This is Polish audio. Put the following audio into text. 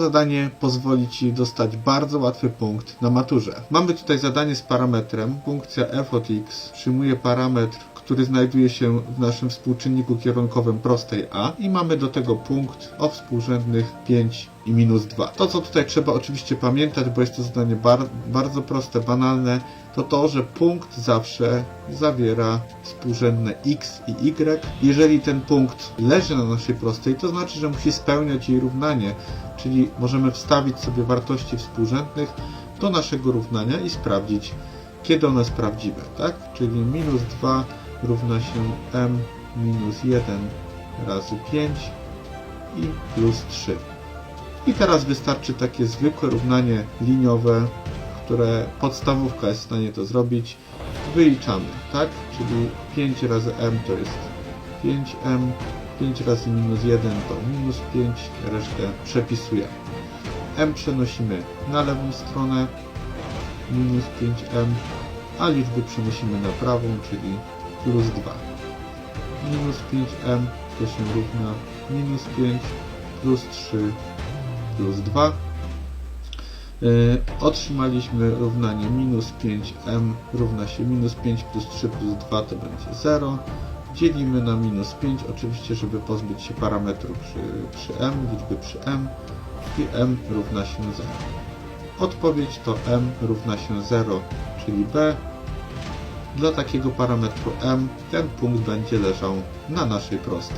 Zadanie pozwoli Ci dostać bardzo łatwy punkt na maturze. Mamy tutaj zadanie z parametrem. Funkcja f od x przyjmuje parametr, który znajduje się w naszym współczynniku kierunkowym prostej a i mamy do tego punkt o współrzędnych 5 i minus 2. To, co tutaj trzeba oczywiście pamiętać, bo jest to zadanie bar bardzo proste, banalne, to to, że punkt zawsze zawiera współrzędne x i y. Jeżeli ten punkt leży na naszej prostej, to znaczy, że musi spełniać jej równanie, czyli możemy wstawić sobie wartości współrzędnych do naszego równania i sprawdzić, kiedy ono jest prawdziwe, tak? Czyli minus 2 równa się m minus 1 razy 5 i plus 3. I teraz wystarczy takie zwykłe równanie liniowe, które podstawówka jest w stanie to zrobić. Wyliczamy, tak? Czyli 5 razy m to jest 5m, 5 razy minus 1 to minus 5, resztę przepisujemy. m przenosimy na lewą stronę, minus 5m, a liczby przenosimy na prawą, czyli plus 2. Minus 5m to się równa minus 5 plus 3 plus 2. Yy, otrzymaliśmy równanie minus 5m równa się minus 5 plus 3 plus 2 to będzie 0. Dzielimy na minus 5, oczywiście, żeby pozbyć się parametru przy, przy m, liczby przy m i m równa się 0. Odpowiedź to m równa się 0, czyli b. Dla takiego parametru m ten punkt będzie leżał na naszej prostej.